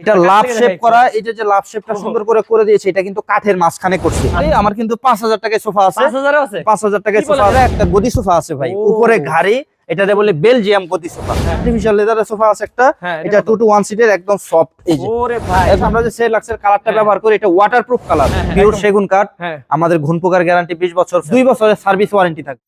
এটা love shape করা এই যে লাভ শেপটা সুন্দর করে করে দিয়েছে এটা কিন্তু কাঠের মাঝখানে করছে। আমার কিন্তু পাঁচ হাজার টাকায় সোফা আছে। টাকায় সোফা আছে। একটা গদি সোফা আছে ভাই উপরে ঘাড়ি এটাতে বলে বেলজিয়াম গদি সোফা। আর্টিফিশিয়াল লেদারের সোফা আছে একটা। হ্যাঁ এটা টু টু ওয়ান সিটের একদম সফট এই যে। ওরে ভাই। আমরা যে সেল লাক্সের কালারটা হ্যাঁ। ব্যবহার করি এটা ওয়াটারপ্রুফ কালার হ্যাঁ, হ্যাঁ, পিওর সেগুন কাঠ। হ্যাঁ। আমাদের পোকার গ্যারান্টি বিশ বছর দুই বছরের সার্ভিস ওয়ারেন্টি থাকে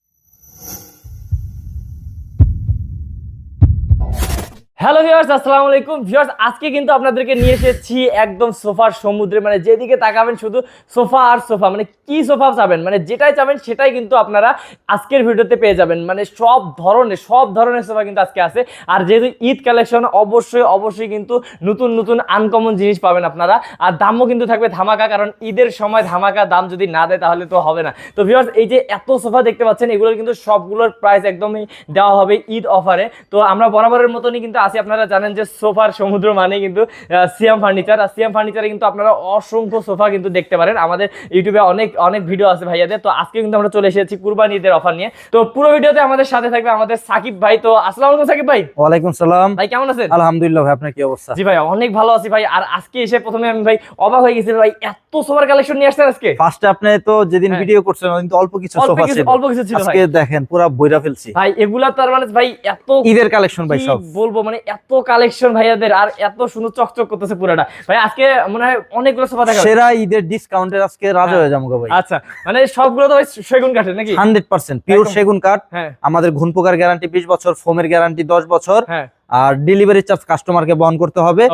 হ্যালো ভিউয়ার্স আসসালামু আলাইকুম। ভিউয়ার্স আজকে কিন্তু আপনাদেরকে নিয়ে এসেছি একদম সোফার সমুদ্রে মানে যেদিকে তাকাবেন শুধু সোফা আর সোফা মানে কি সোফা চাবেন? মানে যেটাই চাবেন, সেটাই কিন্তু আপনারা আজকের ভিডিওতে পেয়ে যাবেন। মানে সব ধরনের সব ধরনের সোফা কিন্তু আজকে আছে। আর যেহেতু ঈদ কালেকশন অবশ্যই অবশ্যই কিন্তু নতুন নতুন আনকমন জিনিস পাবেন আপনারা। আর দামও কিন্তু থাকবে ধামাকা, কারণ ঈদের সময় ধামাকা দাম যদি না দেয়, তাহলে তো হবে না। তো ভিউয়ার্স এই যে এত সোফা দেখতে পাচ্ছেন, এগুলোর কিন্তু সবগুলোর প্রাইস একদমই দেওয়া হবে ঈদ অফারে তো আমরা বরাবরের মতনই কিন্তু আছি আপনারা জানেন যে সোফার সমুদ্র মানে কিন্তু সিএম ফার্নিচার। আর সিএম ফার্নিচারে কিন্তু আপনারা অসংখ্য সোফা কিন্তু দেখতে পারেন। আমাদের ইউটিউবে অনেক অনেক ভিডিও আছে ভাইয়াদের। তো আজকে কিন্তু আমরা চলে এসেছি কুরবানি ঈদের অফার নিয়ে। তো পুরো ভিডিওতে আমাদের সাথে থাকবে আমাদের সাকিব ভাই। তো আসসালামু আলাইকুম সাকিব ভাই। ওয়ালাইকুম সালাম। ভাই কেমন আছেন? আলহামদুলিল্লাহ ভাই আপনার কি অবস্থা? জি ভাই অনেক ভালো আছি ভাই। আর আজকে এসে প্রথমে আমি ভাই অবাক হয়ে গেছি ভাই এত সোফার কালেকশন নিয়ে আসছেন আজকে। ফার্স্টে আপনি তো যেদিন হ্যাঁ। ভিডিও করছেন কিন্তু অল্প কিছু সোফা ছিল। অল্প কিছু ছিল আজকে দেখেন পুরো বইরা ফেলছি। ভাই এগুলা তার মানে ভাই এত ঈদের কালেকশন ভাই সব। বলব মানে এত কালেকশন ভাইয়াদের আর এত সুন্দর চকচক করতেছে পুরোটা। ভাই আজকে মনে হয় অনেকগুলো সোফা দেখা সেরা ঈদের ডিসকাউন্টের আজকে রাজা হ্যাঁ। হয়ে যাব ভাই। আচ্ছা মানে সবগুলো তো ভাই সেগুন কাঠের নাকি? হান্ড্রেড পার্সেন্ট পিওর সেগুন কাঠ। হ্যাঁ। আমাদের ঘুনপোকার গ্যারান্টি বিশ বছর ফোমের গ্যারান্টি দশ বছর। হ্যাঁ। আর ডেলিভারি চার্জ কাস্টমারকে বহন করতে হবে।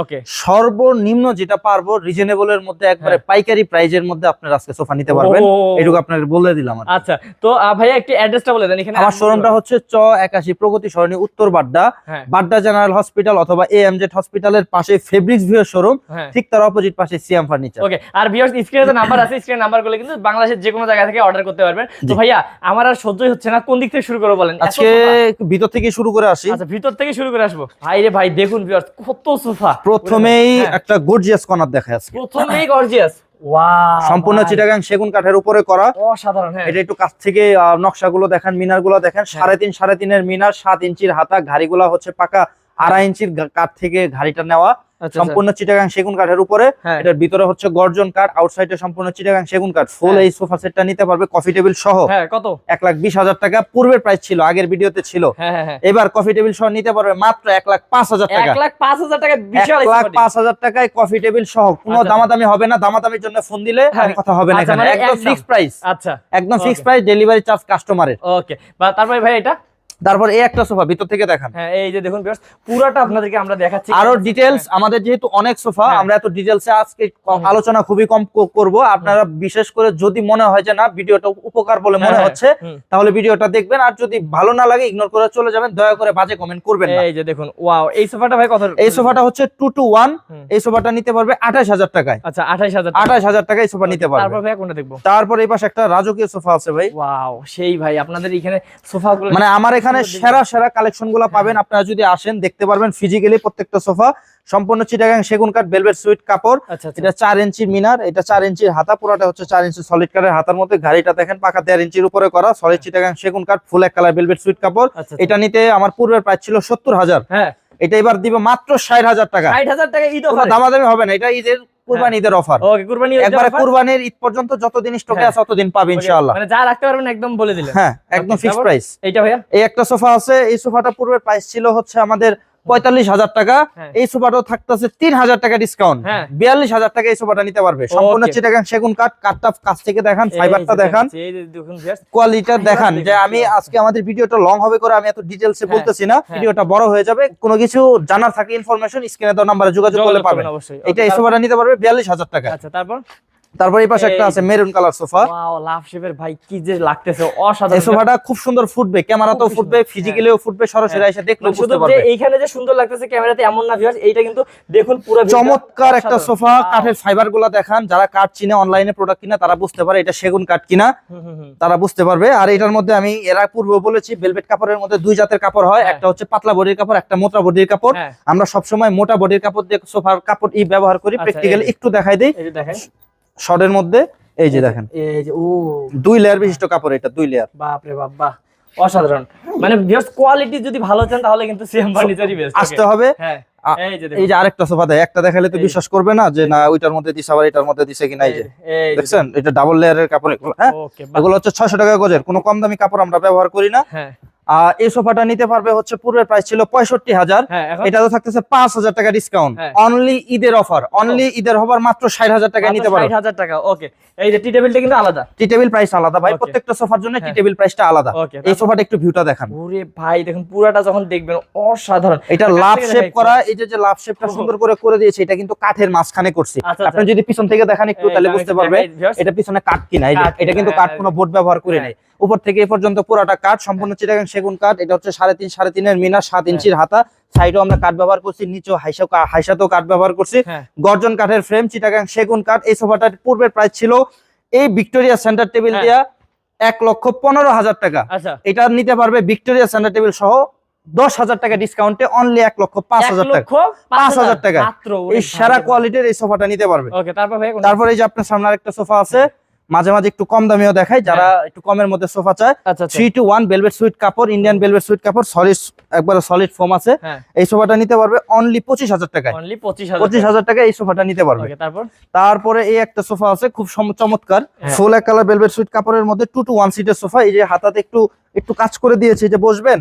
সর্বনিম্ন যেটা পারব রিজনেবল এর মধ্যে একবারে হ্যাঁ। পাইকারি প্রাইজের মধ্যে আপনার আজকে সোফা নিতে পারবেন। এটুকু আপনাকে বলে দিলাম আচ্ছা তো ভাইয়া একটু অ্যাড্রেসটা বলে দেন এখানে আমার শোরুমটা হচ্ছে চ একাশি প্রগতি সরণি উত্তর বাড্ডা। হ্যাঁ। বাড্ডা জেনারেল হসপিটাল অথবা এ এম জেড হসপিটালের পাশে ফেব্রিক্স ভিউ শোরুম ঠিক তার অপোজিট পাশে সিএম ফার্নিচার ওকে আর ভিউয়ার্স স্ক্রিনে তো নাম্বার আছে স্ক্রিনে নাম্বারগুলো কিন্তু বাংলাদেশের যে কোনো জায়গা থেকে অর্ডার করতে পারবেন। তো ভাইয়া আমার আর সহ্যই হচ্ছে না কোন দিক থেকে শুরু করব বলেন? আজকে ভিতর থেকে শুরু করে আসি। আচ্ছা ভিতর থেকে শুরু করে আসব। ভাই রে ভাই দেখুন ভিউয়ার্স কত সোফা। প্রথমেই হ্যাঁ। একটা গর্জিয়াস কর্নার দেখা যাচ্ছে। প্রথমেই গর্জিয়াস সম্পূর্ণ চিটাগাং সেগুন কাঠের উপরে করা। অসাধারণ হ্যাঁ। এটা একটু কাছ থেকে নকশাগুলো দেখেন মিনারগুলো দেখেন সাড়ে তিন সাড়ে তিনের মিনার সাত ইঞ্চির হাতা ঘাড়িগুলা হচ্ছে পাকা আড়াই ইঞ্চির কাঠ থেকে ঘাড়িটা নেওয়া। সম্পূর্ণ চিটাগাং সেগুন কাঠের উপরে। হ্যাঁ। এটার ভিতরে হচ্ছে গর্জন কাঠ আউটসাইডে সম্পূর্ণ চিটাগাং সেগুন কাঠ। ফুল হ্যাঁ। এই সোফা সেটটা নিতে পারবে কফি টেবিল সহ। হ্যাঁ কত? এক লাখ বিশ হাজার টাকা পূর্বের প্রাইস ছিল আগের ভিডিওতে ছিল। হ্যাঁ হ্যাঁ হ্যাঁ। এবার কফি টেবিল সহ নিতে পারবে মাত্র এক লাখ পাঁচ হাজার টাকা। এক লাখ পাঁচ হাজার টাকা বিশাল লাখ। পাঁচ হাজার টাকায় কফি টেবিল সহ। কোনো আচ্ছা। দামাদামি হবে না দামাদামির জন্য ফোন দিলে। আর কথা হবে না আচ্ছা, এখানে। মানে একদম একদম। ফিক্স প্রাইস আচ্ছা। একদম ফিক্স প্রাইস ডেলিভারি চার্জ কাস্টমারের ওকে বা তারপরে ভাই এটা? তারপর এই একটা সোফা ভিতর থেকে দেখান। হ্যাঁ এই যে দেখুন পুরোটা আপনাদেরকে আমরা দেখাচ্ছি। আরও ডিটেলস আমাদের যেহেতু অনেক সোফা হ্যাঁ। আমরা এত ডিটেলসে আজকে আলোচনা খুবই কম করব। আপনারা বিশেষ করে যদি মনে হয় যে না ভিডিওটা উপকার বলে মনে হ্যাঁ, হচ্ছে তাহলে ভিডিওটা দেখবেন। আর যদি ভালো না লাগে ইগনোর করে চলে যাবেন। দয়া করে বাজে কমেন্ট করবেন না। এই যে দেখুন ওয়াও এই সোফাটা ভাই কত এই সোফাটা হচ্ছে টু টু ওয়ান হুম। এই সোফাটা নিতে পারবে আঠাশ হাজার টাকায়। আচ্ছা আঠাইশ হাজার আঠাশ হাজার টাকায় এই সোফা নিতে পারবে। তারপর ভাই কোনটা দেখব? তারপর এই পাশে একটা রাজকীয় সোফা আছে ভাই। ওয়াও সেই ভাই আপনাদের এখানে সোফাগুলো মানে আমার এখানে সুন্দর সেরা সেরা কালেকশনগুলো পাবেন। আপনারা যদি আসেন দেখতে পারবেন ফিজিক্যালি প্রত্যেকটা সোফা সম্পূর্ণ চিটাগাং সেগুন কাঠ ভেলভেট সুইট কাপড়। আচ্ছা আচ্ছা। এটা চার ইঞ্চি মিনার এটা চার ইঞ্চির হাতা পুরাটা হচ্ছে চার ইঞ্চি সলিড কাঠের হাতার মধ্যে। গাড়িটা দেখেন পাকা দেড় ইঞ্চির উপরে করা। সলিড চিটাগাং সেগুন কাঠ ফুল এক কালার ভেলভেট সুইট কাপড়। আচ্ছা এটা নিতে আমার পূর্বের প্রাইস ছিল সত্তর হাজার। হ্যাঁ। এটা এবার দিবে মাত্র ষাট হাজার টাকা। ষাট হাজার টাকা দামাদামি হবে না। এটা ঈদের কুরবানি ঈদের অফার ওকে কুরবানি একবারে কুরবানির ঈদ পর্যন্ত যতদিন স্টকে হ্যাঁ। আছে ততদিন পাবে ইনশাআল্লাহ। মানে যা রাখতে পারবেন একদম বলে দিলেন। হ্যাঁ একদম ফিক্সড প্রাইস এইটা ভাইয়া? এই একটা সোফা আছে এই সোফাটা পূর্বের প্রাইস ছিল হচ্ছে আমাদের পঁয়তাল্লিশ হাজার টাকা। হ্যাঁ। এই সোফাটাও থাকতেছে তিন হাজার টাকা ডিসকাউন্ট হ্যাঁ। বিয়াল্লিশ হাজার টাকা এই সোফাটা নিতে পারবে। সম্পূর্ণ. চিটাগাং সেগুন কাঠ কাঠটা কাছ থেকে দেখান ফাইবারটা দেখান কোয়ালিটিটা দেখান যে আমি আজকে আমাদের ভিডিওটা লং হবে করে আমি এত ডিটেলসে হ্যাঁ, বলতেছি না। ভিডিওটা বড় হয়ে যাবে। কোনো কিছু জানার থাকলে ইনফরমেশন স্ক্রিনে দেওয়া নাম্বারে যোগাযোগ করলে পাবেন। এটা এই সোফাটা নিতে পারবে বিয়াল্লিশ হাজার টাকা। আচ্ছা তারপর? তারপর এই পাশে একটা আছে maroon colour sofa wow love শেপের ভাই কি যে লাগতেছে এই অসাধারণ সোফাটা খুব সুন্দর ফুটবে ক্যামেরাতেও খুব ফুটবে ফিজিক্যালিও ফুটবে সরাসরি এসে দেখলে মানে শুধু বুঝতে যে পারবে। এইখানে যে সুন্দর লাগতেছে ক্যামেরাতে এমন না ভিউয়ার্স এইটা কিন্তু দেখুন পুরো চমৎকার একটা সোফা কাঠের ফাইবারগুলা দেখান যারা কাঠ চিনে অনলাইনে প্রোডাক্ট কিনা তারা বুঝতে পারে এটা সেগুন কাঠ কিনা। তারা বুঝতে পারবে। আর এটার মধ্যে আমি এরা পূর্বে বলেছি ভেলভেট কাপড়ের মধ্যে দুই জাতের কাপড় হয়। হ্যাঁ। একটা হচ্ছে পাতলা বডির কাপড় একটা মোটা বডির কাপড়। হ্যাঁ, আমরা সবসময় মোটা বডির কাপড় দিয়ে সোফার কাপড় ই ব্যবহার করি। আচ্ছা, প্র্যাকটিক্যালি একটু দেখাই দিই। এই দেখেন। শর্টের মধ্যে এই যে দেখেন। এই যে ও। দুই লেয়ার বিশিষ্ট কাপড় এটা দুই লেয়ার বাপ রে বাপ বাহ অসাধারণ। মানে ভিউয়ার্স কোয়ালিটি যদি ভালো চান তাহলে কিন্তু সিএম ফার্নিচারই বেস্ট আসতে হবে। হ্যাঁ এই যে এই যে আরেকটা সোফা দেয় একটা দেখালে তো বিশ্বাস করবে না যে না ওইটার মধ্যে দিছে আবার এটার মধ্যে দিছে কিনা এই যে। দেখছেন? এটা ডাবল লেয়ারের কাপড় এগুলো হ্যাঁ? এগুলো হচ্ছে ছয়শো টাকা গজের। কোনো কম দামি কাপড় আমরা ব্যবহার করি না। হ্যাঁ। আর এই সোফাটা নিতে পারবে হচ্ছে পূর্বের প্রাইস ছিল পঁয়ষট্টি হাজার। হ্যাঁ এটা তো থাকতেছে পাঁচ হাজার টাকা ডিসকাউন্ট হ্যাঁ। অনলি ঈদের অফার অনলি ঈদের অফার মাত্র ষাট হাজার টাকা নিতে পারবে 60000 টাকা ওকে এই যে টি টেবিলটা কিন্তু আলাদা। টি টেবিল প্রাইস আলাদা ভাই প্রত্যেকটা সোফার জন্য টি। টেবিল প্রাইসটা আলাদা। এই সোফাটা একটু ভিউটা দেখান। ওরে ভাই দেখুন পুরাটা যখন দেখবেন অসাধারণ। এটা লাভ শেপ করা এই যে লাভ শেপটা ওহ। সুন্দর করে করে দিয়েছে এটা কিন্তু কাঠের মাঝখানে করছি। আচ্ছা, আপনি আচ্ছা। যদি পিছন থেকে দেখান একটু তাহলে বুঝতে পারবে এটা পিছনে কাঠ কিনা এটা কিন্তু হ্যাঁ, কাঠ কোনো বোর্ড ব্যবহার করে। নাই। উপর থেকে এ পর্যন্ত পুরাটা কাঠ সম্পূর্ণ চিটাগাং সেগুন কাঠ এটা হচ্ছে সাড়ে তিন সাড়ে তিনের মিনার সাত হ্যাঁ। ইঞ্চির হাতা। সাইডেও আমরা কাঠ ব্যবহার করছি নিচেও হাইসা হাইসাতেও কাঠ ব্যবহার করছি। হ্যাঁ। গর্জন কাঠের ফ্রেম চিটাগাং সেগুন কাঠ। এই সোফাটার পূর্বের প্রাইস ছিল এই ভিক্টোরিয়া সেন্টার টেবিল হ্যাঁ। দিয়া এক লক্ষ পনেরো হাজার টাকা। আচ্ছা। এটা নিতে পারবে ভিক্টোরিয়া সেন্টার টেবিল সহ দশ হাজার টাকা ডিসকাউন্টে অনলি এক লক্ষ পাঁচ হাজার টাকা। পাঁচ হাজার। টাকা। এই সেরা কোয়ালিটির এই সোফাটা নিতে পারবে। তারপর তারপরে এই যে আপনার সামনে একটা সোফা আছে মাঝে মাঝে একটু কম দামিও দেখায় যারা একটু কমের মধ্যে সোফা চায়। Three two one velvet suit কাপড় ইন্ডিয়ান বেলভেট সুইট কাপড় সলিড একবার সলিড ফোম আছে। হ্যাঁ। এই সোফাটা নিতে পারবে অনলি পঁচিশ হাজার টাকায়। পঁচিশ হাজার টাকা এই সোফাটা নিতে পারবে। তারপরে? এই একটা সোফা আছে খুব চমৎকার। সোলা কালার বেলভেট সুইট কাপড়ের মধ্যে টু টু ওয়ান সিটের সোফা। এই যে হাতাতে একটু একটু কাজ করে দিয়েছে যে বসবেন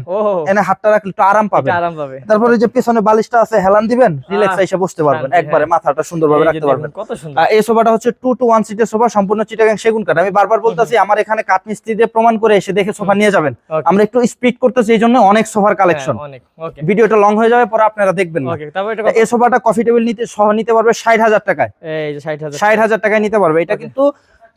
এনে হাতটা রাখলে একটু আরাম পাবেন। আরাম পাবে। তারপরে যে পেছনে বালিশটা আছে হেলান দিবেন রিল্যাক্স এসে বসতে পারবেন। একবারে। মাথাটা সুন্দরভাবে রাখতে পারবেন। কত সুন্দর। এই সোফাটা হচ্ছে টু টু ওয়ান সিটের সোফা সম্পূর্ণ চিটাগাং সেগুন কাঠ। আমি বারবার বলতেছি আমার এখানে কাঠ মিস্ত্রি দিয়ে প্রমাণ করে এসে দেখে সোফা নিয়ে যাবেন। আমরা একটু স্পিড করতেছি এই জন্য অনেক সোফার কালেকশন অনেক। ওকে ভিডিওটা লং হয়ে যাবে পরে আপনারা দেখবেন না। ওকে তারপর এটা এই সোফাটা কফি টেবিল নিতে সহ নিতে পারবে ষাট হাজার টাকায়। এই যে 60000 ষাট হাজার টাকায় নিতে পারবে। এটা কিন্তু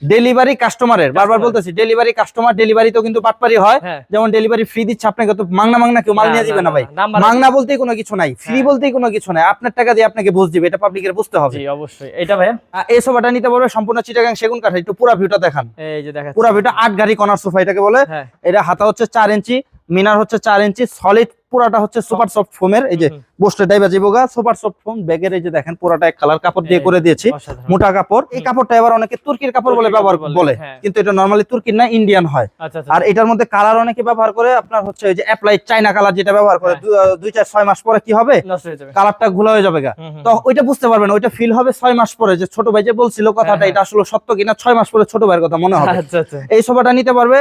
ডেলিভারি কাস্টমারের বারবার। বলতেছি ডেলিভারি কাস্টমার ডেলিভারি তো কিন্তু পাটপারি হয়। হ্যাঁ। যেমন ডেলিভারি ফ্রি দিচ্ছে আপনাকে তো মাংনা মাংনা কেউ মাল নিয়ে দিবে না ভাই। মাংনা বলতেই কোনো কিছু নাই ফ্রি হ্যাঁ। বলতেই কোনো কিছু নাই। আপনার টাকা দিয়ে আপনাকে বুঝ দিবে এটা পাবলিকের বুঝতে হবে। জি অবশ্যই। এটা ভাই এই সোফাটা নিতে পারবে সম্পূর্ণ চিটাগাং সেগুন কাঠ একটু পুরা ভিউটা দেখান। এই যে দেখেন পুরা ভিউটা আট গাড়ি কর্নার সোফা এটাকে বলে। হ্যাঁ। এটা হাতা হচ্ছে চার ইঞ্চি মিনার হচ্ছে চার ইঞ্চি সলিড পুরাটা হচ্ছে সুপার সফট ফোমের এই যে বসতে ডাইবা যাব সুপার সফট ফোম ব্যাগের এই যে দেখেন পুরাটা এক কালার কাপড় দিয়ে করে দিয়েছি মোটা কাপড়। এই কাপড়টা এবার অনেকে তুর্কির কাপড় বলে ব্যবহার বলে, হ্যাঁ। কিন্তু এটা নর্মালি তুর্কির না ইন্ডিয়ান হয়। আচ্ছা আচ্ছা আর এটার মধ্যে কালার অনেকে ব্যবহার করে আপনার হচ্ছে ওই যে অ্যাপ্লাই চাইনা কালার যেটা ব্যবহার করে হ্যাঁ। দুই চার ছয় মাস পরে কি হবে? হয়ে কালারটা ঘোলা হয়ে যাবে গা। তো ওইটা বুঝতে পারবেন ওইটা ফিল হবে ছয় মাস পরে যে ছোট ভাই যে বলছিল কথাটা হ্যাঁ। এটা আসলে সত্য কিনা ছয় মাস পরে ছোট ভাইয়ের কথা মনে হবে। আচ্ছা আচ্ছা। এই সোফাটা নিতে পারবে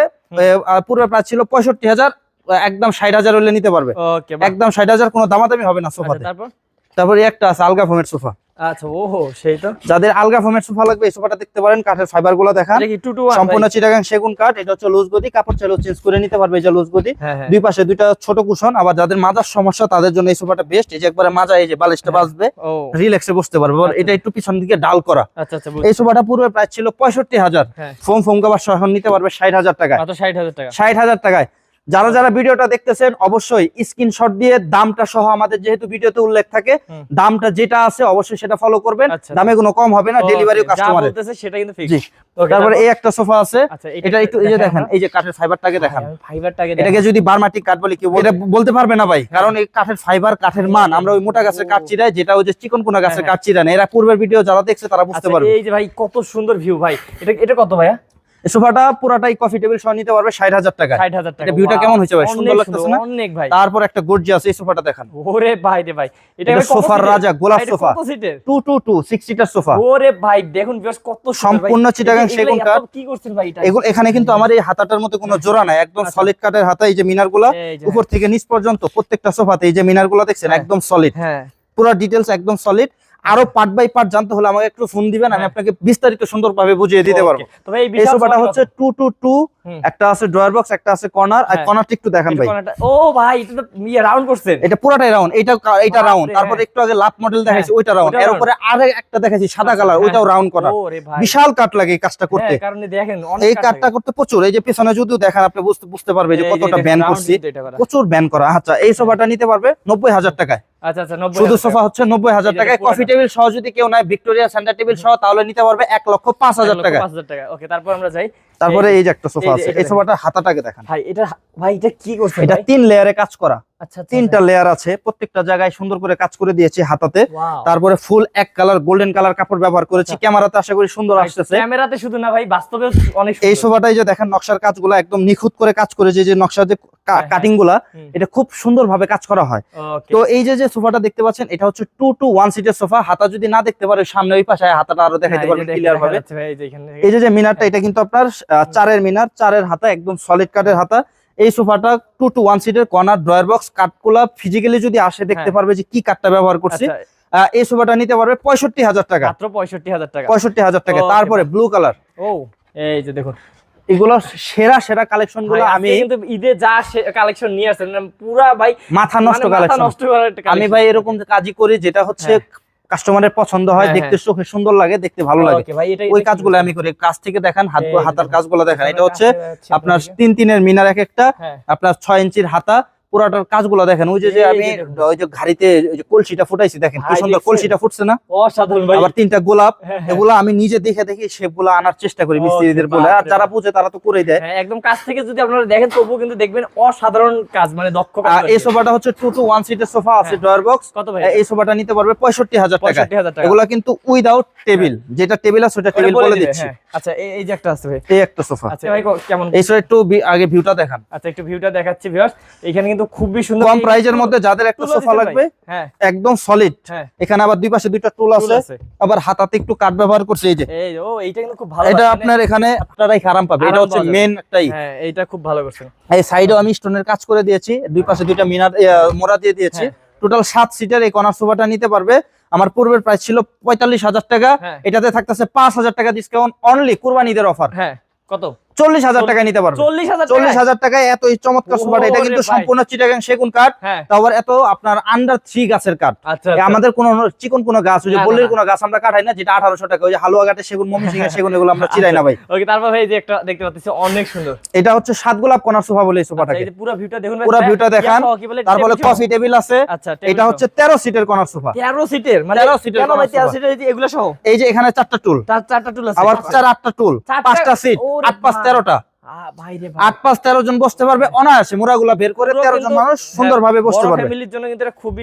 পূর্বে প্রাইস ছিল পঁয়ষট্টি হাজার একদম ষাট হাজার হলে নিতে পারবে। একদম ষাট হাজার কোনো দামাদামি হবে না সোফাতে। তারপর? তারপরে একটা আছে আলগা ফোমের সোফা। আচ্ছা ওহো সেই যাদের আলগা ফোমের সোফা লাগবে এই সোফাটা দেখতে পারেন কাঠের ফাইবারগুলো দেখান এটা কি 2 টু 1 সম্পূর্ণ চিটাগাং সেগুন কাঠ এটা হচ্ছে লুজ গদি কাপড় চাইলেও চেঞ্জ করে নিতে পারবে এই লুজ গদি। হ্যাঁ হ্যাঁ। দুই পাশে দুইটা ছোট কুশন আবার যাদের মাজার সমস্যা তাদের জন্য এই সোফাটা বেস্ট এই যে একবারে মাজা এই যে বালিশটা। বাজবে রিল্যাক্সে বসতে পারবে। আচ্ছা। এটা একটু পিছন দিকে ডাল করা। আচ্ছা আচ্ছা এই সোফাটা পূর্বে প্রাইস ছিল পঁয়ষট্টি হাজার। হ্যাঁ। ফোম ফোম কাবার সহ নিতে পারবে ষাট হাজার টাকায়। মাত্র 60000 টাকা। ষাট হাজার টাকায়। যারা যারা ভিডিওটা দেখতেছেন অবশ্যই স্ক্রিনশট দিয়ে দামটা সহ আমাদের যেহেতু ভিডিওতে উল্লেখ থাকে দামটা যেটা আছে অবশ্যই সেটা ফলো করবেন। আচ্ছা। দামে কোনো কম হবে না যা কাস্টমারের বলতেছে সেটা কিন্তু ফিক্স তারপরে এই একটা সোফা আছে। আচ্ছা এটা একটু এই যে দেখেন এই যে কাঠের ফাইবারটাকে দেখান। ফাইবারটাকে এটাকে যদি বারমাটিক কাঠ বলি কি এটা বলতে পারবে না ভাই কারণ এই কাঠের ফাইবার কাঠের মান আমরা ওই মোটা গাছের কাঠ চিরাই যেটা ওই যে চিকন কোনা গাছের হ্যাঁ, কাঠ না এরা পূর্বের ভিডিও যারা দেখছে তারা বুঝতে আচ্ছা, পারবে। এই যে ভাই কত সুন্দর ভিউ ভাই। এটা এটা কত ভাইয়া? সোফাটা পুরাটাই কফি টেবিল সহ নিতে পারবে ষাট হাজার টাকা 60000 টাকা এটা ভিউটা কেমন হয়েছে ভাই? সুন্দর লাগতেছে না? অনেক ভাই তারপর একটা গর্জিয়াস এই সোফাটা দেখান ওরে ভাই রে ভাই এটা সোফার রাজা, গোলাপ sofa. Two two two six seater sofa ওরে ভাই দেখুন ভিউয়ার্স কত সুন্দর ভাই। সম্পূর্ণ চিটাগাং সেগুন কাঠ। কি করছেন ভাই এটা এগুলো এখানে কিন্তু আমার এই হাতাটার মধ্যে কোনো জোড়া নাই একদম আচ্ছা। সলিড কাঠের হাতা এই যে মিনারগুলা উপর থেকে নিচ পর্যন্ত প্রত্যেকটা সোফাতে এই যে মিনারগুলা দেখছেন হ্যাঁ। একদম সলিড হ্যাঁ পুরো ডিটেলস একদম সলিড আরও পার্ট বাই পার্ট জানতে হলে আমাকে একটু ফোন দিবেন আমি হ্যাঁ। আপনাকে বিস্তারিত সুন্দরভাবে বুঝিয়ে দিতে পারব এই সোফাটা হচ্ছে টু টু টু একটা আছে ড্রয়ার বক্স একটা আছে কর্নার আর হ্যাঁ। কর্নারটা একটু দেখান ভাই ও ভাই এটা তো ইয়ে রাউন্ড করছেন এটা পুরাটাই রাউন্ড এটা এটা রাউন্ড তারপর হ্যাঁ। একটু আগে লাভ মডেল দেখাইছি ওইটা রাউন্ড এর। উপরে আর একটা দেখাইছি সাদা কালার হ্যাঁ। ওইটাও রাউন্ড করা বিশাল কাট লাগে এই কাজটা করতে হ্যাঁ, কারণ এই দেখেন অনেক এই কাটটা করতে প্রচুর এই যে পেছনে যদিও দেখেন আপনি বুঝতে বুঝতে পারবে যে কতটা ব্যান করছি। প্রচুর ব্যান করা আচ্ছা এই সোফাটা নিতে পারবে নব্বই হাজার টাকায় আচ্ছা আচ্ছা 90 শুধু সোফা টাকা। হচ্ছে নব্বই হাজার টাকায় কফি টেবিল সহ যদি কেউ নেয় ভিক্টোরিয়া সেন্টার টেবিল সহ তাহলে নিতে পারবে এক লক্ষ পাঁচ হাজার টাকা। পাঁচ হাজার টাকা। ওকে তারপর আমরা যাই। তারপরে এই যে একটা সোফা আছে এই। সোফাটার হাতাটাকে দেখেন। ভাই এটা ভাই এটা কি করছেন এটা তিন লেয়ারে কাজ করা। আচ্ছা আচ্ছা, তিনটা লেয়ার আছে প্রত্যেকটা জায়গায় সুন্দর করে কাজ করে দিয়েছি হাতাতে। আচ্ছা। তারপরে ফুল এক কালার গোল্ডেন কালার কাপড় ব্যবহার করেছি আচ্ছা। ক্যামেরাতে আশা করি সুন্দর ভাই, আসতেছে। ক্যামেরাতে শুধু না ভাই বাস্তবে অনেক এই সোফাটাই যে দেখেন নকশার কাজগুলো একদম নিখুঁত করে কাজ করেছে যে নকশার যে হ্যাঁ, কাটিংগুলা এটা খুব সুন্দর ভাবে কাজ করা হয়। তো এই যে যে সোফাটা দেখতে পাচ্ছেন এটা হচ্ছে টু টু ওয়ান সিটের সোফা। হাতা যদি না দেখতে পারে সামনে ওই পাশে হাতাটা আরও দেখাইতে হ্যাঁ, পারবেন ক্লিয়ার ভাবে। এই যে মিনারটা এটা কিন্তু আপনার চারের মিনার চারের হাতা একদম সলিড কাঠের হাতা। এই সোফাটা টু টু ওয়ান সিটের কর্নার ড্রয়ার বক্স কাঠগুলা ফিজিক্যালি যদি আসে দেখতে হ্যাঁ। পারবে যে কি কাঠটা ব্যবহার করছি। আচ্ছা, এই সোফাটা নিতে পারবে পঁয়ষট্টি হাজার টাকা। মাত্র পঁয়ষট্টি হাজার টাকা। পঁয়ষট্টি হাজার টাকা। তারপরে ব্লু কালার ও এই যে দেখুন। এগুলো সেরা সেরা কালেকশনগুলো আমি কিন্তু ঈদে যা কালেকশন নিয়ে আসছেন মানে পুরা ভাই মাথা নষ্ট মানে কালেকশন নষ্ট একটা আমি ভাই এরকম কাজই করি যেটা হচ্ছে কাস্টমারের পছন্দ হয় হ্যাঁ, দেখতে চোখে সুন্দর লাগে দেখতে ভালো লাগে ওই কাজগুলো আমি করি কাজ থেকে দেখেন হাত হাতার। কাজগুলো দেখেন এটা হচ্ছে আপনার তিন তিনের মিনার এক একটা হ্যাঁ। আপনার ছয় ইঞ্চির হাতা পুরাটার কাজগুলো দেখেন ওই যে আমি ওই যে ঘাড়িতে কলসিটা ফুটাইছি দেখেন কি সুন্দর কলসিটা ফুটছে না? অসাধারণ ভাই। আবার তিনটা গোলাপ হ্যাঁ, হ্যাঁ। এগুলো আমি নিজে দেখে দেখে শেপগুলো আনার চেষ্টা করি মিস্ত্রিদের বলে। আর যারা। বুঝে তারা তো করেই দেয়। হ্যাঁ, একদম কাছ থেকে যদি আপনারা দেখেন তবুও কিন্তু দেখবেন অসাধারণ কাজ মানে দক্ষ কাজ আর এই সোফাটা হচ্ছে টু টু ওয়ান সিটের সোফা আছে। Drawer box. কত ভাই? এই সোফাটা নিতে পারবে পঁয়ষট্টি হাজার টাকা। এগুলা কিন্তু উইদাউট টেবিল যেটা টেবিল আছে ওটা টেবিল বলে দিচ্ছি। আচ্ছা এই- যে একটা আছে ভাই। এই একটা সোফা। আচ্ছা ভাই কেমন? এই সোফা একটু আগে ভিউটা দেখান। আচ্ছা একটু ভিউটা দেখাচ্ছি ভিউয়ার্স এখানে কিন্তু খুবই সুন্দর কম প্রাইজের মধ্যে যাদের একটা সোফা লাগবে হ্যাঁ। একদম সলিড হ্যাঁ। এখানে আবার দুই পাশে দুইটা টুল আছে। আবার হাতাতে একটু কাঠ ব্যবহার করছে এই যে। এই ও এইটা কিন্তু খুব ভালো এটা আপনার এখানে আপনারাই আরাম পাবে এটা হচ্ছে। মেন একটাই হ্যাঁ এইটা খুব ভালো করছেন এই সাইডেও আমি স্টোনের কাজ করে দিয়েছি দুই পাশে দুইটা মিনার মোড়া দিয়ে দিয়েছি। হ্যাঁ। টোটাল সাত সিটার এই কর্নার সোফাটা নিতে পারবে। আমার পূর্বের প্রাইস ছিল পঁয়তাল্লিশ হাজার টাকা। হ্যাঁ। এটাতে থাকতেছে পাঁচ হাজার টাকা ডিসকাউন্ট অনলি কুরবানিদের অফার হ্যাঁ কত? চল্লিশ হাজার টাকা নিতে পারবে। চল্লিশ হাজার চল্লিশ হাজার টাকায় এত চমৎকার সোফাটা এটা কিন্তু সম্পূর্ণ চিটাগাং সেগুন কাঠ হ্যাঁ। আবার এত আপনার আন্ডার থ্রি গাছের কাঠ। আচ্ছা আচ্ছা। আমাদের কোন চিকন কোন গাছ ওই যে না, না, বল্লির না। কোন গাছ আমরা কাটাই না যেটা আঠারোশো টাকা ওই যে হালুয়া ঘাটে সেগুন মমি সিং সেগুন এগুলো আমরা চিরাই না ভাই। ওকে তারপর ভাই যে একটা দেখতে পাচ্ছি অনেক সুন্দর। এটা হচ্ছে সাত গোলাপ কোনার সোফা বলে এই আচ্ছা, সোফাটাকে পুরো ভিউটা দেখুন পুরো ভিউটা দেখান। তারপরে কফি টেবিল আছে। আচ্ছা এটা হচ্ছে তেরো সিটের কোনার সোফা। 13 সিটের মানে 13 সিটের কেন ভাই 13 সিটের এই যে এগুলো সহ? এই যে এখানে চারটা টুল। চারটা টুল আছে। আবার চার আটটা টুল। পাঁচটা সিট আট পাঁচ ভাই। তেরোটা। আট পাঁচ তেরো জন বসতে পারবে অনায়াসে বের করে তেরো জন মানুষ সুন্দরভাবে বসতে পারবে।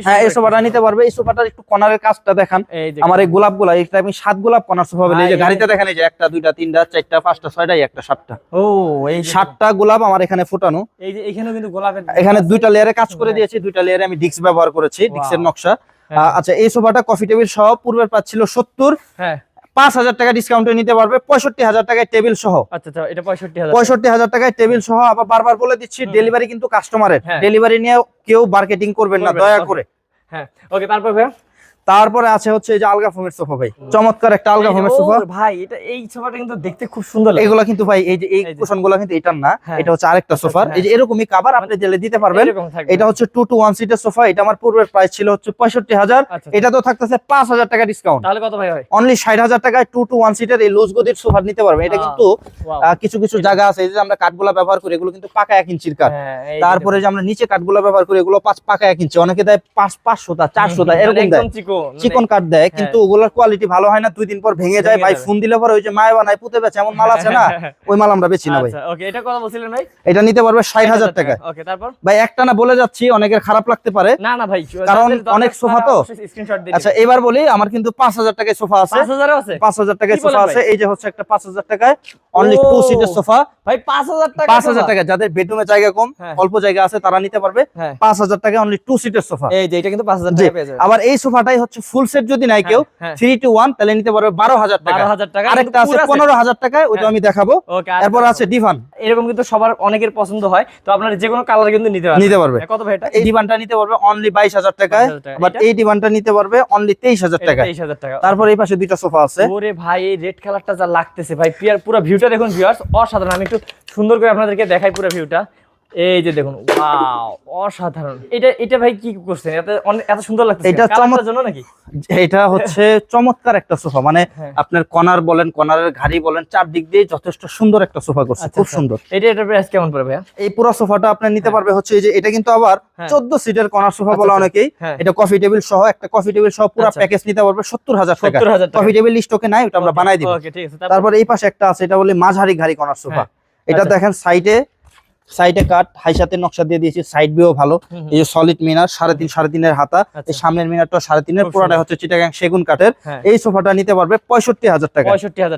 হ্যাঁ এই সোফাটা নিতে পারবে এই সোফাটার একটু কর্নারের কাজটা দেখান। আমার এই গোলাপগুলা এটা আমি সাত গোলাপ কর্নার সোফা বলে যে গাড়িতে দেখেন এই যে একটা দুইটা তিনটা চারটা পাঁচটা ছয়টাই একটা সাতটা। ও এই সাতটা গোলাপ আমার এখানে ফুটানো। এই যে এখানেও কিন্তু গোলাপের এখানে দুইটা লেয়ারে কাজ করে। দিয়েছি দুইটা লেয়ারে আমি ডিস্ক ব্যবহার করেছি ডিস্কের নকশা। হ্যাঁ। আচ্ছা এই সোফাটা কফি টেবিল সহ পূর্বের পাচ্ছিল সত্তর। হ্যাঁ। পাঁচ হাজার টাকা ডিসকাউন্টে নিতে পারবে পঁয়ষট্টি হাজার টাকায় টেবিল সহ। আচ্ছা আচ্ছা এটা 65000 পঁয়ষট্টি হাজার টাকায় টেবিল সহ আবার বারবার বলে দিচ্ছি ডেলিভারি কিন্তু কাস্টমারের হ্যাঁ। ডেলিভারি নিয়ে কেউ মার্কেটিং করবেন না দয়া করে। হ্যাঁ ওকে তারপর ভাই তারপরে আছে হচ্ছে এই যে আলগা ফোমের সোফা ভাই। চমৎকার একটা আলগা ফোমের সোফা। ভাই এটা এই সোফাটা কিন্তু দেখতে খুব সুন্দর লাগে। এগুলা কিন্তু ভাই এই যে এই কুশনগুলা কিন্তু এটার না হ্যাঁ। এটা হচ্ছে আরেকটা সোফার। হ্যাঁ। এই যে এরকমই কাভার আপনি দিলে দিতে পারবেন। এটা হচ্ছে টু টু ওয়ান সিটের সোফা এটা আমার পূর্বের প্রাইস ছিল হচ্ছে পঁয়ষট্টি হাজার। আচ্ছা এটা তো থাকতেছে পাঁচ হাজার টাকা ডিসকাউন্ট তাহলে কত ভাই হয়? অনলি ষাট হাজার টাকায় টু টু ওয়ান সিটের এই লুজ গদির সোফা নিতে পারবেন। এটা কিন্তু কিছু কিছু জায়গা আছে এই যে আমরা কাঠগুলা ব্যবহার করি এগুলো কিন্তু পাকা এক ইঞ্চির কাঠ। হ্যাঁ, তারপরে যে আমরা নিচে কাঠগুলা ব্যবহার করি এগুলো পাঁচ পাকা এক ইঞ্চি। অনেকে দেয় পাঁচ পাঁচশো তা চারশো তা মানে এরকম দেয়। একদম চিকন চিকন কাঠ দেয় কিন্তু ওগুলোর কোয়ালিটি ভালো হয় না দুই দিন পর ভেঙে যায় ভাই ফোন দিলে পরে ওই যে মায় বানায় পুঁতে বেচে এমন মাল আছে না ওই মাল আমরা বেচি না ভাই। আচ্ছা ওকে এটা কত বলছিলেন ভাই? এটা নিতে পারবে ষাট হাজার টাকা। ওকে তারপর? ভাই একটা না বলে যাচ্ছি অনেকের খারাপ লাগতে পারে না না ভাই কারণ অনেক সোফা তো। আচ্ছা এবার বলি আমার কিন্তু পাঁচ হাজার টাকায় সোফা আছে। 5000 আছে? পাঁচ হাজার টাকায় সোফা আছে এই যে হচ্ছে একটা পাঁচ হাজার টাকায় অনলি টু সিটের সোফা। ভাই 5000 টাকা পাঁচ হাজার টাকা যাদের বেডরুমে জায়গা কম হ্যাঁ। অল্প জায়গা আছে তারা নিতে পারবে। হ্যাঁ। পাঁচ হাজার টাকা অনলি টু সিটের সোফা। এই যে এটা কিন্তু 5000 জি, টাকা আবার এই সোফাটাই হচ্ছে ফুল সেট যদি নাই কেউ হ্যাঁ, থ্রি টু ওয়ান তাহলে নিতে পারবে বারো হাজার টাকা। টাকা আরেকটা আছে পনেরো হাজার টাকায় ওইটা হ্যাঁ। আমি দেখাবো। ওকে এরপর আছে ডিভান এরকম কিন্তু সবার অনেকের পছন্দ হয় তো আপনারা যে কোনো কালার কিন্তু নিতে পারবে। হ্যাঁ, কত ভাই এই ডিভানটা নিতে পারবে অনলি বাইশ হাজার টাকায় 22,000 টাকা। আবার এটা? এই ডিভানটা নিতে পারবে অনলি তেইশ হাজার এটা টাকায়। 23000 টাকা তারপর এই পাশে দুইটা সোফা আছে। ওরে ভাই এই রেড কালারটা যা লাগতেছে ভাই পিয়ার পুরো ভিউটা দেখুন ভিউয়ার্স অসাধারণ। আমি একটু সুন্দর করে আপনাদেরকে দেখাই পুরো ভিউটা এই যে দেখুন ওয়াও অসাধারণ এটা এটা ভাই কি করছেন এত এত সুন্দর লাগছে এটা চমৎ- জন্য নাকি এটা হচ্ছে চমৎকার একটা সোফা মানে হ্যাঁ। আপনার কর্নার বলেন কর্নারের ঘাড়ি বলেন চারদিক দিয়ে যথেষ্ট সুন্দর একটা সোফা করছে আচ্ছা, খুব আচ্ছা। সুন্দর এটা এটা প্রাইস কেমন পড়ে ভাইয়া এই পুরো সোফাটা আপনি নিতে পারবে হচ্ছে এই যে এটা কিন্তু আবার হ্যাঁ। চোদ্দ সিটের কর্নার সোফা আচ্ছা, বলা। অনেকেই হ্যাঁ এটা কফি টেবিল সহ একটা কফি টেবিল সহ পুরো। প্যাকেজ নিতে পারবে সত্তর হাজার টাকা 70,000 টাকা। কফি টেবিল স্টকে নাই ওটা আমরা বানাই দিব ওকে ঠিক আছে তারপর এই পাশে একটা আছে এটা বলে মাঝারি ঘাড়ি কর্নার সোফা হ্যাঁ। এটা। দেখেন সাইডে সাইডে কাট হাইসাতে নকশা দিয়ে দিয়েছি সাইড ভিউ ভালো। এই যে সলিড মিনার সাড়ে তিন সাড়ে তিনের হাতা আচ্ছা। এই সামনের মিনারটা সাড়ে তিনের পুরাটা। হচ্ছে চিটাগাং সেগুন কাঠের। হ্যাঁ। এই সোফাটা নিতে পারবে পঁয়ষট্টি হাজার টাকা।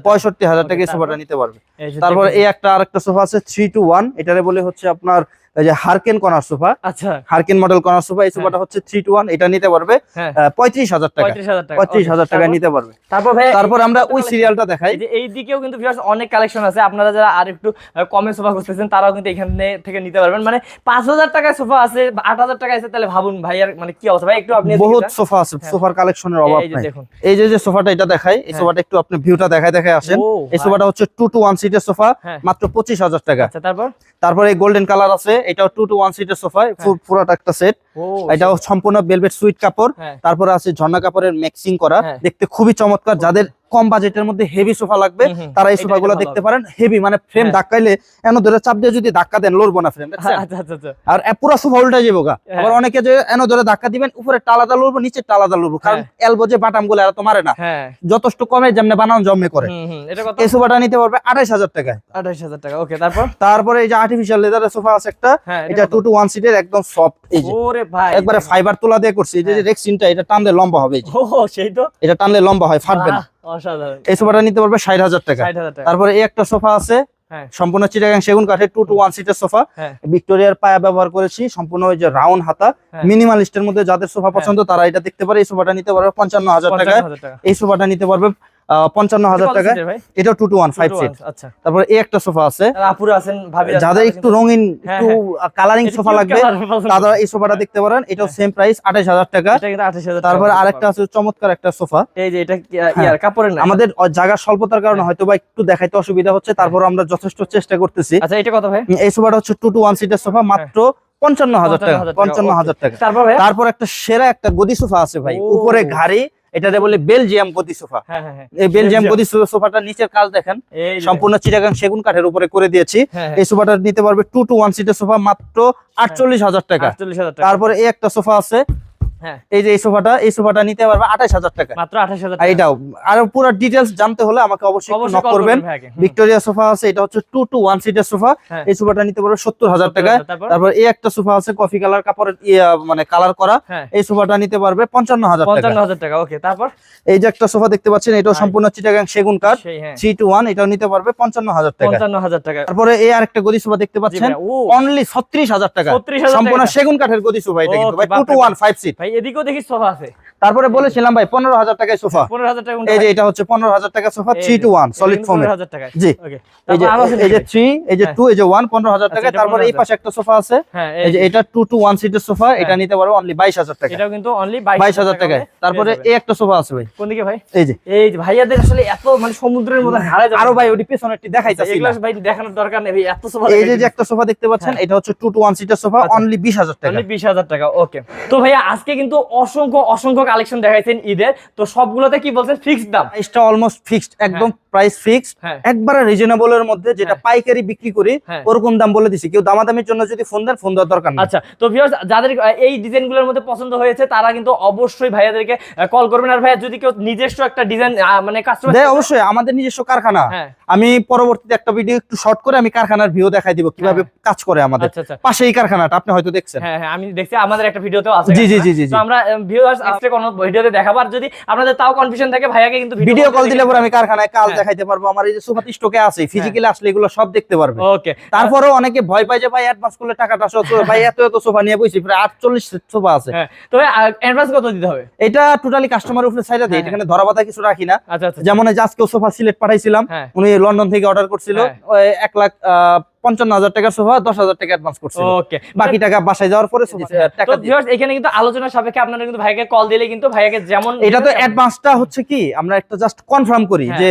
পঁয়ষট্টি হাজার টাকা। এই সোফাটা নিতে পারবে। তারপর এই একটা আরেকটা সোফা আছে থ্রি টু ওয়ান এটারে বলে হচ্ছে আপনার এই যে হারকেন কর্নার সোফা আচ্ছা। হারকেন মডেল কর্নার সোফা এই সোফাটা হচ্ছে থ্রি টু ওয়ান এটা নিতে পারবে হ্যাঁ। পঁয়ত্রিশ হাজার টাকা। পঁয়ত্রিশ হাজার টাকা? নিতে পারবে। তারপর ভাই তারপর আমরা ওই সিরিয়ালটা দেখাই। এই দিকেও কিন্তু অনেক কালেকশন আছে। আপনারা যারা আর একটু কমে সোফা খুঁজতেছেন তারাও কিন্তু এখানে থেকে নিতে পারবেন। মানে পাঁচ হাজার টাকায় সোফা আছে আট হাজার টাকা আছে তাহলে ভাবুন ভাই আর মানে কি অবস্থা? ভাই একটু আপনি বহুত সোফা আছে হ্যাঁ। সোফার কালেকশনের অভাব এই নাই। এই যে যে সোফাটা এটা দেখাই এই হ্যাঁ। সোফাটা একটু আপনি ভিউটা দেখায় দেখায় আসেন। এই সোফাটা হচ্ছে টু টু ওয়ান সিটের সোফা হ্যাঁ। মাত্র পঁচিশ হাজার টাকা। আচ্ছা তারপর? তারপরে এই গোল্ডেন কালার আছে এটাও টু টু ওয়ান সিটের সোফা পুরোটা একটা সেট এটাও সম্পূর্ণ বেলভেট সুইট কাপড়। হ্যাঁ। তারপরে আছে ঝর্ণা কাপড়ের ম্যাক্সিং করা। হ্যাঁ। দেখতে খুবই চমৎকার। যাদের কম বাজেটের মধ্যে হেভি সোফা লাগবে। তারা এই সোফাগুলো দেখতে পারেন। হেভি মানে ফ্রেম হ্যাঁ। ধাক্কাইলে এন ধরে চাপ দিয়ে যদি ধাক্কা দেন লড়বো না ফ্রেম আর পুরো সোফা উল্টা যাব গা। হ্যাঁ। আবার অনেকে যে এন ধরে ধাক্কা দিবেন উপরে টালাদা লড়বো নিচে টালাদা লড়বো কারণ এলবো যে বাটামগুলো এরা তো মারে না। হ্যাঁ। যথেষ্ট কমে যেমনে বানান জমে করে। এই সোফাটা নিতে পারবে আঠাইশ হাজার টাকায়। আঠাশ হাজার টাকা ওকে তারপর? তারপরে এই যে আর্টিফিশিয়াল লেদারের সোফা আছে একটা হ্যাঁ এটা টু টু ওয়ান সিটের একদম সফট এই যে। একবারে ফাইবার তোলা দিয়ে করছি এই যে হ্যাঁ। রেক্সিনটা এটা টানলে লম্বা হবে এই যে। ও সেই তো। এটা টানলে লম্বা হয় ফাটবে না। এই সোফাটা নিতে পারবে ষাট হাজার টাকা। তারপরে এই একটা সোফা আছে হ্যাঁ। সম্পূর্ণ চিটাগাং সেগুন কাঠের টু টু ওয়ান সিটের সোফা। হ্যাঁ। ভিক্টোরিয়ার পায়া ব্যবহার করেছি সম্পূর্ণ ওই যে রাউন্ড হাতা। হ্যাঁ। মিনিমালিস্টের মধ্যে যাদের সোফা পছন্দ তারা এটা দেখতে পারে। এই সোফাটা নিতে পারবে পঞ্চান্ন হাজার টাকা। এই সোফাটা নিতে পারবে পঞ্চান্ন হাজার টাকা এটা two two one five seat আচ্ছা। তারপরে এই একটা সোফা আছে। যাদের একটু রঙিন হ্যাঁ, একটু কালারিং সোফা লাগবে তারা। এই সোফাটা দেখতে পারেন এটাও সেম প্রাইস আঠাশ হাজার টাকা। তারপরে আরেকটা আছে চমৎকার একটা সোফা। এই যে এটা কি- হ্যাঁ। ইয়ার কাপড়ের আমাদের জায়গার স্বল্পতার কারণে হ্যাঁ। হয়তো বা একটু দেখাইতে অসুবিধা হচ্ছে তারপর আমরা যথেষ্ট চেষ্টা করতেছি। আচ্ছা এটা কত ভাই? এই সোফাটা হচ্ছে টু টু ওয়ান সিটের সোফা মাত্র পঞ্চান্ন হাজার টাকা পঞ্চান্ন হাজার টাকা। তারপর? একটা সেরা একটা গদি সোফা আছে ভাই উপরে ঘাড়ি এটাতে বলে বেলজিয়াম গদি সোফা। হ্যাঁ হ্যাঁ হ্যাঁ। এই বেলজিয়াম। গদি সোফাটা নিচের কাজ দেখেন সম্পূর্ণ চিটাগাং সেগুন কাঠের উপরে করে দিয়েছি। এই সোফাটা নিতে পারবে টু টু ওয়ান সিটের সোফা মাত্র আটচল্লিশ হাজার টাকা। তারপরে এই একটা সোফা আছে এই যে এই সোফাটা এই সোফাটা নিতে পারবে আঠাশ হাজার টাকা। মাত্র আঠাশ হাজার আর এটাও। আর পুরো ডিটেলস জানতে হলে আমাকে অবশ্যই নক করবেন। ভিক্টোরিয়া সোফা আছে এটা হচ্ছে টু টু ওয়ান সিটের সোফা। হ্যাঁ। এই সোফাটা নিতে পারবে সত্তর হাজার 70,000 টাকা তারপর? এই একটা সোফা আছে কফি কালার কাপড়ের ইয়ে, মানে কালার করা। হ্যাঁ। এই সোফাটা নিতে পারবে পঞ্চান্ন হাজার পঞ্চান্ন হাজার টাকা ওকে তারপর? এই যে একটা সোফা দেখতে পাচ্ছেন এটাও সম্পূর্ণ চিটাগাং সেগুন কাঠ। হ্যাঁ। থ্রি টু ওয়ান এটাও নিতে পারবে পঞ্চান্ন হাজার টাকা। পঞ্চান্ন হাজার টাকা। তারপরে এই আরেকটা গদি সোফা দেখতে পাচ্ছেন। অনলি ছত্রিশ হাজার টাকা। সম্পূর্ণ সেগুন কাঠের গদি সোফা এটা কিন্তু ভাই। Two two one five seat ভাই এদিকেও দেখি সোফা আছে। তারপরে বলেছিলাম ভাই পনেরো হাজার টাকায় সোফা। পনেরো হাজার টাকা এই যে এটা হচ্ছে পনেরো হাজার টাকা sofa three two one solid 15,000 জি। এই যে? থ্রি এই যে হ্যাঁ। টু এই যে ওয়ান পনেরো হাজার টাকা আচ্ছা, তারপরে এই পাশে একটা সোফা আছে। হ্যাঁ এই যে এটা টু টু ওয়ান সিটের সোফা এটা নিতে পারব অনলি বাইশ হাজার টাকা এটাও কিন্তু অনলি বাইশ হাজার টাকায় তারপরে এই একটা সোফা আছে ভাই। কোন দিকে ভাই? এই যে। এই ভাইয়াদের আসলে এত মানে সমুদ্রের মধ্যে হারা আরও ভাই ওটি পেছনেরটি দেখাইতেছি এগুলো ভাই দেখানোর দরকার নেই এত সোফা এই যে যে একটা সোফা দেখতে পাচ্ছেন এটা হচ্ছে টু টু ওয়ান সিটের সোফা আচ্ছা। অনলি বিশ হাজার টাকা। অনলি বিশ হাজার টাকা ওকে তো ভাইয়া আজকে কিন্তু অসংখ্য অসংখ্য কালেকশন দেখাইছেন ঈদের। তো সবগুলোতে কি বলছেন? ফিক্সড দাম? প্রাইসটা অলমোস্ট ফিক্সড একদম প্রাইস ফিক্সড হ্যাঁ। একবারে রিজনেবল এর মধ্যে যেটা হ্যাঁ। পাইকারি বিক্রি করি হ্যাঁ। ওরকম দাম বলে দিছি। কেউ দামাদামির জন্য যদি ফোন দেন ফোন দেওয়ার দরকার নেই। আচ্ছা তো ভিউয়ার্স যাদের এই ডিজাইনগুলোর মধ্যে পছন্দ হয়েছে তারা কিন্তু অবশ্যই ভাইয়াদেরকে কল করবেন। আর ভাইয়া যদি কেউ নিজস্ব একটা ডিজাইন মানে কাস্টমার দেয় অবশ্যই আমাদের নিজস্ব কারখানা। আমি পরবর্তীতে একটা ভিডিও একটু শর্ট করে আমি কারখানার ভিউ দেখাই দিব কীভাবে কাজ করে আমাদের। আচ্ছা আচ্ছা। পাশেই কারখানাটা আপনি হয়তো দেখছেন। হ্যাঁ হ্যাঁ আমি দেখছি আমাদের একটা ভিডিওতেও আছে জি, জি, জি, জি, তো আমরা ভিউয়ার্স আজকে কোনো ভিডিওতে দেখাবার যদি আপনাদের তাও কনফিউশন থাকে ভাইয়াকে কিন্তু ভিডিও কল দিলে পরে আমি কারখানায় কাল হ্যাঁ। দেখাইতে পারব। আমার এই যে সুপার স্টকে আছে ফিজিক্যালি আসলে এগুলো সব দেখতে পারবে। ওকে তারপরেও অনেকে ভয় পায় যে ভাই অ্যাডভান্স করলে টাকাটা ভাই এত এত সোফা নিয়ে বইছি প্রায় আটচল্লিশ সোফা আছে। হ্যাঁ। তবে অ্যাডভান্স কত দিতে হবে? এটা টোটালি কাস্টমারের উপরে সাইডা দিই হ্যাঁ, এখানে ধরা বাধা কিছু রাখি না। আচ্ছা আচ্ছা। যেমন আজকে সোফা সিলেট পাঠাইছিলাম। হ্যাঁ। উনি লন্ডন থেকে অর্ডার করছিল। হ্যাঁ। ওই এক লাখ আহ, পঞ্চান্ন হাজার টাকার সোফা দশ হাজার টাকা অ্যাডভান্স করছে ওকে বাকি টাকা বাসায় যাওয়ার পরে এখানে কিন্তু আলোচনা সাপেক্ষে আপনারা কিন্তু ভাইকে কল দিলে কিন্তু ভাইয়াকে যেমন এটা তো অ্যাডভান্সটা হচ্ছে কি আমরা একটা জাস্ট কনফার্ম করি হ্যাঁ। যে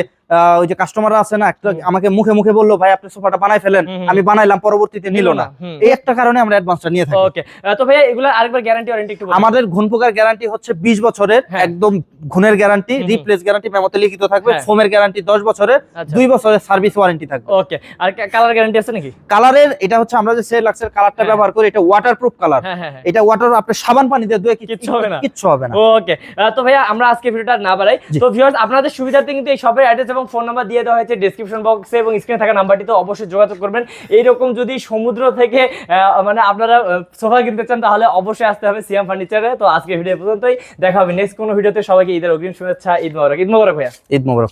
ওই যে কাস্টমাররা আছে না একটা আমাকে মুখে মুখে বলল ভাই আপনি সোফাটা বানাই ফেলেন। আমি বানাইলাম পরবর্তীতে নিল না এই একটা কারণে আমরা অ্যাডভান্সটা নিয়ে থাকি ওকে তো ভাইয়া এগুলো আরেকবার গ্যারান্টি ওয়ারেন্টি একটু। আমাদের ঘুন পোকার গ্যারান্টি হচ্ছে বিশ বছরের হ্যাঁ। একদম ঘুনের গ্যারান্টি। রিপ্লেস গ্যারান্টি মেমোতে লিখিত থাকবে। ফোমের গ্যারান্টি দশ বছরের আচ্ছা দুই বছরের সার্ভিস ওয়ারেন্টি থাকবে ওকে আর কালার গ্যারান্টি আছে নাকি কালারের এটা হচ্ছে আমরা যে সেল লাক্সের কালারটা। ব্যবহার করি এটা ওয়াটারপ্রুফ কালার হ্যাঁ হ্যাঁ হ্যাঁ এটা ওয়াটার আপনি সাবান পানি দিয়ে ধুয়ে কিছু হবে না। কিছু হবে না ওকে তো ভাইয়া আমরা আজকে ভিডিওটা না বাড়াই। তো ভিউয়ার্স আপনাদের সুবিধার্থে কিন্তু এই শপের অ্যাড্রেস এবং ফোন নাম্বার দিয়ে দেওয়া হয়েছে ডিসক্রিপশন বক্সে এবং স্ক্রিনে থাকা নাম্বারটিতে অবশ্যই যোগাযোগ করবেন। এইরকম যদি সমুদ্র থেকে মানে আপনারা সোফা কিনতে চান, তাহলে অবশ্যই আসতে হবে সিএম ফার্নিচারে তো আজকে ভিডিও পর্যন্তই। দেখা হবে নেক্সট কোনো ভিডিওতে সবাইকে ঈদের অগ্রিম শুভেচ্ছা। ঈদ মোবারক। ঈদ মোবারক ভাইয়া। ঈদ মোবারক।